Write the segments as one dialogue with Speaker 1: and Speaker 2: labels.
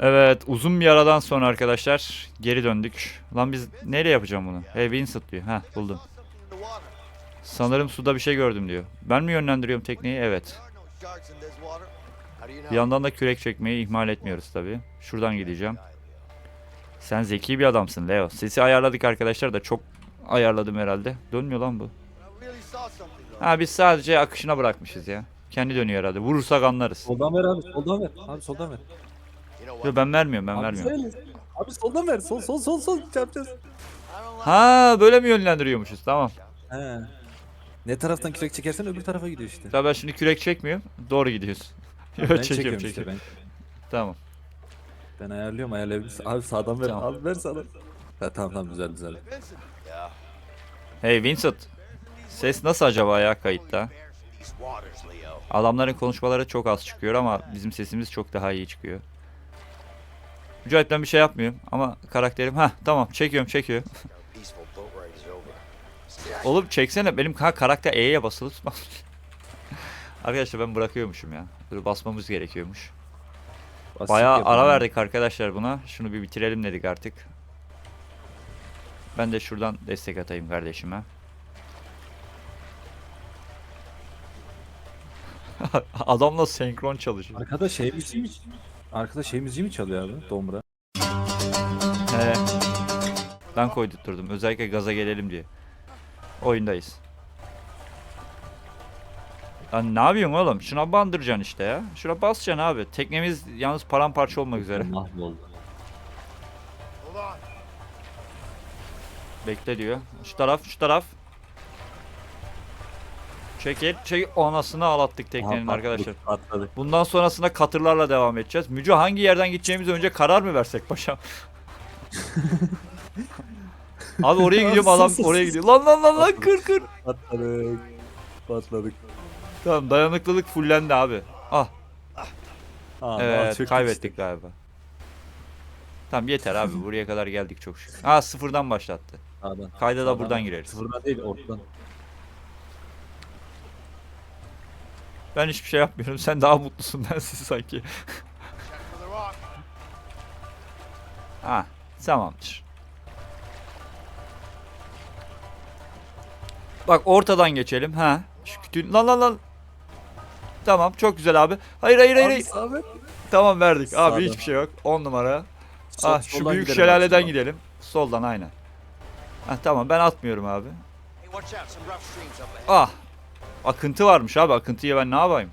Speaker 1: Evet uzun bir aradan sonra arkadaşlar geri döndük. Lan biz nereye yapacağım bunu? Hey Vincent diyor. Heh buldum. Sanırım suda bir şey gördüm diyor. Ben mi yönlendiriyorum tekneyi? Evet. Bir yandan da kürek çekmeyi ihmal etmiyoruz tabi. Şuradan gideceğim. Sen zeki bir adamsın Leo. Sesi ayarladık arkadaşlar da çok ayarladım herhalde. Dönmüyor lan bu. Ha biz sadece akışına bırakmışız ya. Kendi dönüyor herhalde. Vurursak anlarız.
Speaker 2: Soldan ver abi soldan ver. Abi soldan ver.
Speaker 1: Yo, ben vermiyorum ben
Speaker 2: Abi
Speaker 1: vermiyorum.
Speaker 2: söyle. Abi soldan ver. Sol sol sol sol çarpacağız.
Speaker 1: Ha böyle mi yönlendiriyormuşuz? Tamam.
Speaker 2: He. Ne taraftan kürek çekersen öbür tarafa gidiyor işte.
Speaker 1: Tabii ben şimdi kürek çekmiyorum. Doğru gidiyoruz. Yo,
Speaker 2: ben
Speaker 1: çekiyorum
Speaker 2: çekiyorum işte ben.
Speaker 1: Tamam.
Speaker 2: Ben ayarlıyorum ayarlayabilirsin. Abi sağdan ver.
Speaker 1: Tamam.
Speaker 2: Abi ver sağdan. Ha, tamam tamam güzel güzel.
Speaker 1: Hey Vincent. Ses nasıl acaba ya kayıtta? Adamların konuşmaları çok az çıkıyor ama bizim sesimiz çok daha iyi çıkıyor. Mücahit ben bir şey yapmıyorum ama karakterim ha tamam çekiyorum çekiyorum. Oğlum çeksene benim ha, karakter E'ye basılı tutmam. Arkadaşlar ben bırakıyormuşum ya. Böyle basmamız gerekiyormuş.
Speaker 2: Basit
Speaker 1: Bayağı
Speaker 2: yapalım.
Speaker 1: ara verdik arkadaşlar buna. Şunu bir bitirelim dedik artık. Ben de şuradan destek atayım kardeşime. Adamla senkron çalışıyor.
Speaker 2: Arkada şey müziği mi? Arkada şey müziği mi çalıyor abi? Domra.
Speaker 1: He. Ben koydurtturdum. Özellikle gaza gelelim diye. Oyundayız. Lan ne yapıyorsun oğlum? Şuna bandıracaksın işte ya. Şuna basacaksın abi. Teknemiz yalnız paramparça olmak üzere.
Speaker 2: Mahvoldu.
Speaker 1: Bekle diyor. Şu taraf, şu taraf. Çekil, çek. Anasını ağlattık teknenin
Speaker 2: Aha,
Speaker 1: arkadaşlar.
Speaker 2: Patladık.
Speaker 1: Bundan sonrasında katırlarla devam edeceğiz. Müco hangi yerden gideceğimize önce karar mı versek paşam? Abi oraya gidiyorum adam oraya gidiyor. Lan lan lan lan kır kır.
Speaker 2: Patladık. Patladık.
Speaker 1: Tamam dayanıklılık fullendi abi. Ah
Speaker 2: Aa,
Speaker 1: evet
Speaker 2: çöktük
Speaker 1: kaybettik
Speaker 2: işte.
Speaker 1: galiba. Tamam yeter abi buraya kadar geldik çok şükür. Ha sıfırdan başlattı.
Speaker 2: Sağdan.
Speaker 1: Kayda da buradan gireriz.
Speaker 2: Sıfırdan değil ortadan.
Speaker 1: Ben hiçbir şey yapmıyorum. Sen daha mutlusun densiz sanki. Ha, tamamdır. Bak ortadan geçelim. Ha. Şu kütüğün... Lan lan lan. Tamam çok güzel abi. Hayır hayır hayır. hayır.
Speaker 2: Abi,
Speaker 1: Tamam verdik. Abi
Speaker 2: Sağdan.
Speaker 1: hiçbir şey yok. 10 numara.
Speaker 2: Sol-
Speaker 1: ah şu büyük
Speaker 2: gidelim abi,
Speaker 1: şelaleden
Speaker 2: soldan.
Speaker 1: gidelim. Soldan aynen. Ah tamam ben atmıyorum abi. Ah. Akıntı varmış abi. Akıntıyı ben ne yapayım?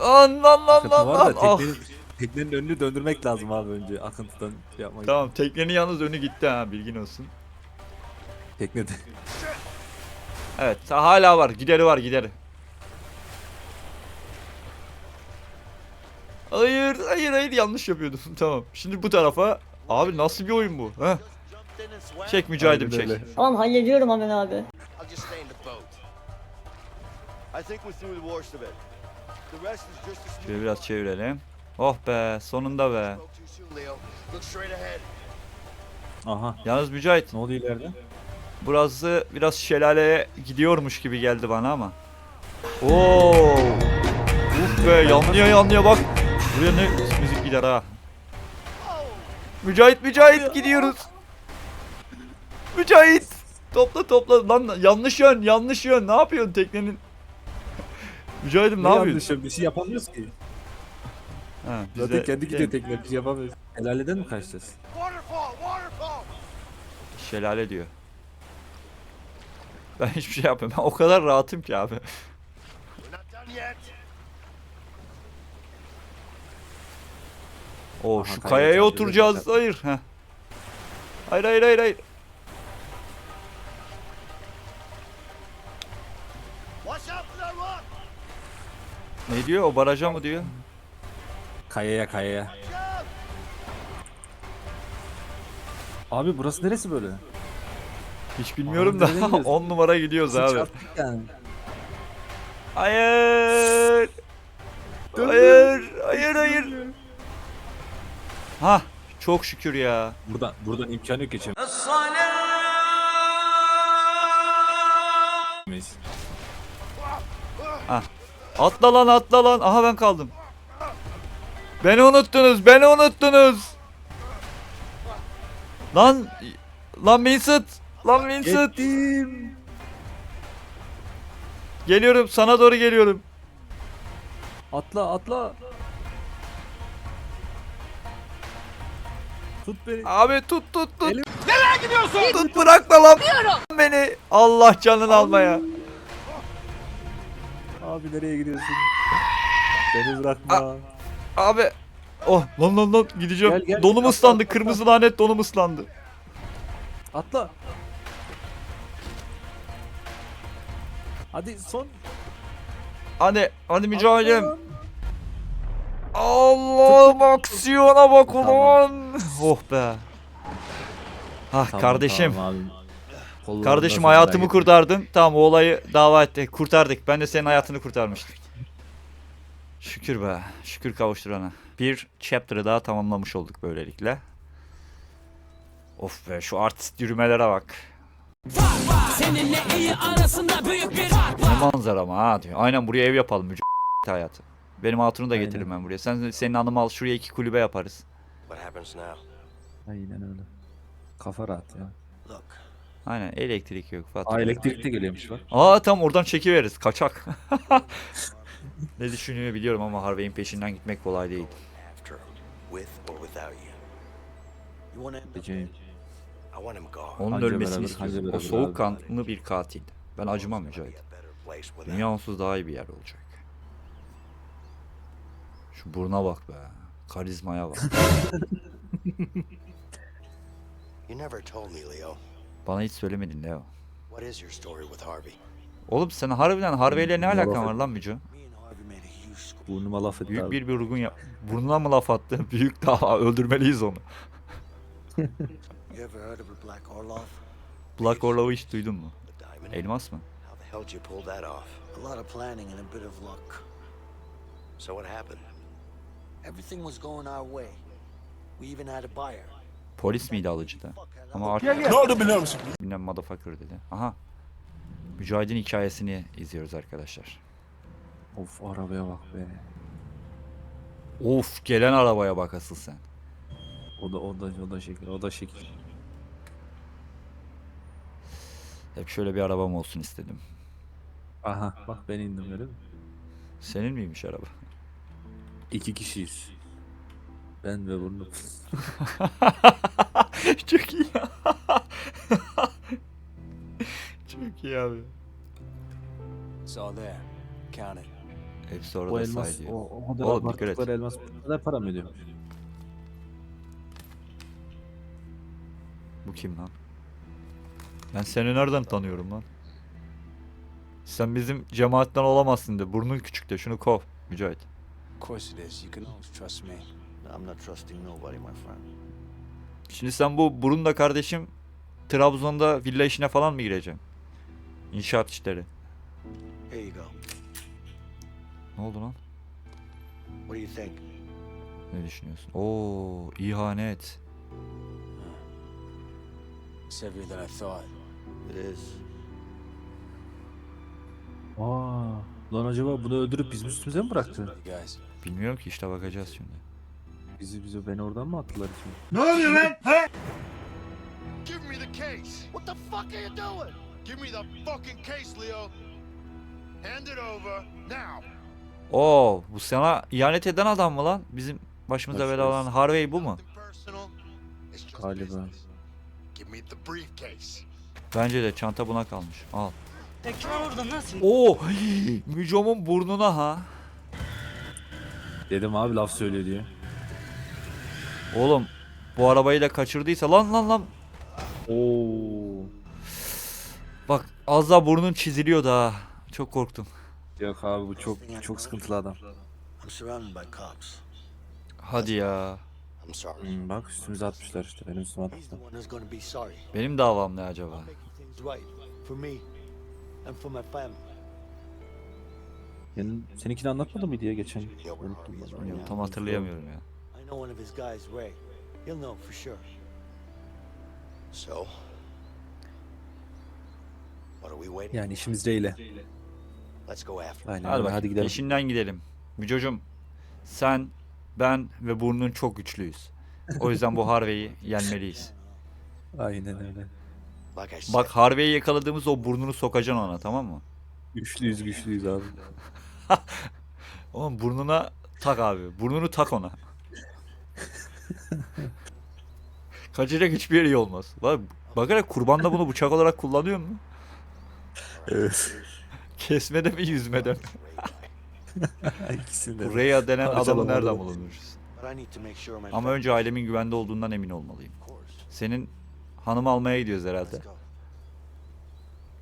Speaker 1: Lan lan lan lan lan. Ah.
Speaker 2: teknenin, teknenin önünü döndürmek lazım abi önce akıntıdan şey yapmak.
Speaker 1: Tamam teknenin yalnız önü gitti ha bilgin olsun.
Speaker 2: Teknede.
Speaker 1: Evet hala var gideri var gideri. Hayır hayır hayır yanlış yapıyordum tamam. Şimdi bu tarafa abi nasıl bir oyun bu? Heh. Çek mücahidim çek.
Speaker 3: Tamam hallediyorum hemen abi.
Speaker 4: I'll just stay in the boat.
Speaker 5: I think we're through the worst of it. The rest is just as
Speaker 1: Şöyle biraz çevirelim. Oh be sonunda be.
Speaker 2: Aha.
Speaker 1: Yalnız Mücahit
Speaker 2: Ne oluyor ileride?
Speaker 1: burası biraz şelaleye gidiyormuş gibi geldi bana ama. Oo. Uf be yanlıyor yanlıyor bak. Buraya ne müzik gider ha. Mücahit Mücahit gidiyoruz. Mücahit. Topla topla lan yanlış yön yanlış yön ne yapıyorsun teknenin? Mücahit'im ne, yapıyorsun?
Speaker 2: yanlış ya? Bir şey yapamıyoruz ki.
Speaker 1: Ha, biz
Speaker 2: Zaten
Speaker 1: de-
Speaker 2: kendi gidiyor tekne bir şey yapamıyoruz. Helaleden mi kaçacağız?
Speaker 4: Waterfall, waterfall.
Speaker 1: Şelale diyor. Ben hiçbir şey yapmıyorum. Ben o kadar rahatım ki abi. Oo
Speaker 2: Aha,
Speaker 1: şu
Speaker 2: kayaya
Speaker 1: oturacağız. Hayır. Heh. Hayır hayır hayır hayır. Ne diyor? O baraja mı diyor?
Speaker 2: Kayaya kayaya. Abi burası neresi böyle?
Speaker 1: Hiç bilmiyorum
Speaker 2: Aha,
Speaker 1: da
Speaker 2: nereye gidiyoruz?
Speaker 1: 10 numara gidiyoruz abi.
Speaker 2: Çarptık yani.
Speaker 1: Hayır. Hayır. Hayır hayır. Ha çok şükür ya.
Speaker 2: Buradan buradan imkanı yok geçemeyiz.
Speaker 1: Atla lan atla lan. Aha ben kaldım. Beni unuttunuz. Beni unuttunuz. Lan lan Vincent. Lan Vincent.
Speaker 2: Gittim.
Speaker 1: Geliyorum sana doğru geliyorum.
Speaker 2: Atla atla. Tut beni.
Speaker 1: Abi tut tut tut.
Speaker 2: Elim-
Speaker 1: Nereye gidiyorsun? Tut bırakma lan beni. Allah canını almaya.
Speaker 2: Abi nereye gidiyorsun? Beni bırakma.
Speaker 1: Abi. Oh lan lan lan gideceğim.
Speaker 2: Gel, gel.
Speaker 1: donum
Speaker 2: Atla,
Speaker 1: ıslandı.
Speaker 2: atla,
Speaker 1: Kırmızı lanet donum ıslandı.
Speaker 2: Atla. Hadi son.
Speaker 1: Hadi hadi mücadelem.
Speaker 2: Atla.
Speaker 1: Allah'ım aksiyona bak
Speaker 2: Tamam.
Speaker 1: ulan. Oh be. Ah
Speaker 2: Tamam,
Speaker 1: kardeşim.
Speaker 2: tamam abi. Kollarını
Speaker 1: Kardeşim hayatımı
Speaker 2: merak
Speaker 1: kurtardın. Tamam o olayı dava etti. Kurtardık. Ben de senin hayatını kurtarmıştım. Şükür be. Şükür kavuşturana. Bir chapter'ı daha tamamlamış olduk böylelikle. Of be şu artist yürümelere bak.
Speaker 3: Seninle iyi arasında büyük bir fark
Speaker 1: Ne manzara ama ha diyor. Aynen buraya ev yapalım müc- hayatı. Benim hatunu da
Speaker 2: Aynen.
Speaker 1: getiririm ben buraya. Sen senin hanımı al şuraya iki kulübe yaparız.
Speaker 5: What happens now?
Speaker 2: Aynen öyle. Kafa rahat ya.
Speaker 5: Look,
Speaker 1: Aynen elektrik yok falan.
Speaker 2: Aa elektrik de geliyormuş bak.
Speaker 1: Aa tam oradan çekiveririz. Kaçak. ne düşünüyor biliyorum ama Harvey'in peşinden gitmek kolay değil.
Speaker 5: gone.
Speaker 1: Onun
Speaker 2: Anca
Speaker 1: ölmesini
Speaker 2: beraber,
Speaker 1: istiyorum.
Speaker 2: anca
Speaker 1: O
Speaker 2: beraber
Speaker 1: soğukkanlı bir katil. Ben acımam Mücahit. Dünya onsuz daha iyi bir yer olacak. Şu buruna bak be. Karizmaya bak.
Speaker 5: You never told me, Leo.
Speaker 1: Bana hiç söylemedin Leo.
Speaker 5: What is your story with Harvey?
Speaker 1: Oğlum sen harbiden Harvey'le ne alakan var lan Mücü?
Speaker 2: Burnuma laf etti
Speaker 1: Büyük
Speaker 2: abi.
Speaker 1: bir vurgun yap. Burnuna mı laf attı? Büyük daha öldürmeliyiz onu.
Speaker 5: Black Orlov?
Speaker 1: Black Orlov'u hiç duydun mu? Elmas mı?
Speaker 5: How the hell did you pull that off?
Speaker 6: A lot of planning and a bit of luck.
Speaker 5: So what happened?
Speaker 6: Everything was going our way. We even had a buyer.
Speaker 1: Polis miydi alıcıda? Ama artık... Bilmem motherfucker dedi. Aha. Mücahid'in hikayesini izliyoruz arkadaşlar.
Speaker 2: Of arabaya bak be.
Speaker 1: Of gelen arabaya bak asıl sen.
Speaker 2: O da o da o da şekil. O da şekil.
Speaker 1: Hep şöyle bir arabam olsun istedim.
Speaker 2: Aha bak ben indim öyle mi?
Speaker 1: Senin miymiş araba?
Speaker 2: İki kişiyiz. Ben ve burnum.
Speaker 1: Çok iyi. Çok iyi abi.
Speaker 6: It's all there. Count it.
Speaker 1: Hepsi orada
Speaker 2: elmas
Speaker 1: say
Speaker 2: o, o kadar
Speaker 1: Oğlum, dikkat et.
Speaker 2: abarttıkları elmas ne kadar para mı ödüyor?
Speaker 1: Bu kim lan? Ben seni nereden tanıyorum lan? Sen bizim cemaatten olamazsın de. Burnun küçük de. Şunu kov. Mücahit.
Speaker 6: Of course it is. You can always trust me.
Speaker 5: I'm not trusting nobody, my friend.
Speaker 1: Şimdi sen bu burunla kardeşim Trabzon'da villa işine falan mı gireceksin? İnşaat işleri.
Speaker 5: Here you go.
Speaker 1: Ne oldu lan?
Speaker 5: What do you think?
Speaker 1: Ne düşünüyorsun? Oo, ihanet.
Speaker 6: It's heavier than I thought.
Speaker 5: It is.
Speaker 2: Aa, lan acaba bunu öldürüp biz mi üstümüze mi bıraktı?
Speaker 6: You guys.
Speaker 1: Bilmiyorum ki işte bakacağız şimdi.
Speaker 2: Bizi bizi beni oradan mı attılar şimdi?
Speaker 4: Give me the case. What the fuck are you doing? Give me the fucking case, Leo. Hand it over now.
Speaker 1: Oo, bu sana ihanet eden adam mı lan? Bizim başımıza
Speaker 2: Başımız.
Speaker 1: bela olan Harvey bu mu?
Speaker 2: Galiba.
Speaker 4: business. Give me the briefcase.
Speaker 1: Bence de çanta buna kalmış. Al.
Speaker 3: Ekran orada nasıl?
Speaker 1: Oo, Mücom'un burnuna ha.
Speaker 2: Dedim abi laf söylüyor diye.
Speaker 1: Oğlum bu arabayı da kaçırdıysa lan lan lan.
Speaker 2: Oo.
Speaker 1: Bak az daha burnun çiziliyordu ha. Çok korktum.
Speaker 2: Yok abi bu çok çok sıkıntılı adam.
Speaker 1: Hadi ya.
Speaker 2: Hmm, bak üstümüze atmışlar işte benim üstüme atmışlar.
Speaker 1: Benim davam ne acaba?
Speaker 2: Senin, seninkini anlatmadı mıydı ya geçen? Unuttum ben.
Speaker 1: Tam hatırlayamıyorum ya.
Speaker 6: Know one of his guys, Ray. He'll know for sure.
Speaker 5: So? What are we waiting?
Speaker 2: Yani işimiz Reyle.
Speaker 5: Let's go after him.
Speaker 2: Aynen
Speaker 1: Hadi
Speaker 2: öyle, hadi gidelim.
Speaker 1: peşinden gidelim. Mücocum sen ben ve burnun çok güçlüyüz. O yüzden bu Harvey'i yenmeliyiz.
Speaker 2: Aynen öyle.
Speaker 6: Like I said,
Speaker 1: Bak Harvey'i yakaladığımız o burnunu sokacaksın ona tamam mı?
Speaker 2: Güçlüyüz güçlüyüz abi.
Speaker 1: Oğlum burnuna tak abi. Burnunu tak ona. Kaçacak hiçbir yeri olmaz. Bak, bakarak kurbanda bunu bıçak olarak kullanıyor mu?
Speaker 2: Evet.
Speaker 1: Kesmede mi yüzmede mi?
Speaker 2: İkisini de.
Speaker 1: Rhea denen adamı nereden
Speaker 6: my
Speaker 1: Ama önce ailemin güvende olduğundan emin olmalıyım. Senin hanımı almaya gidiyoruz herhalde.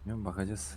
Speaker 2: Bilmiyorum bakacağız.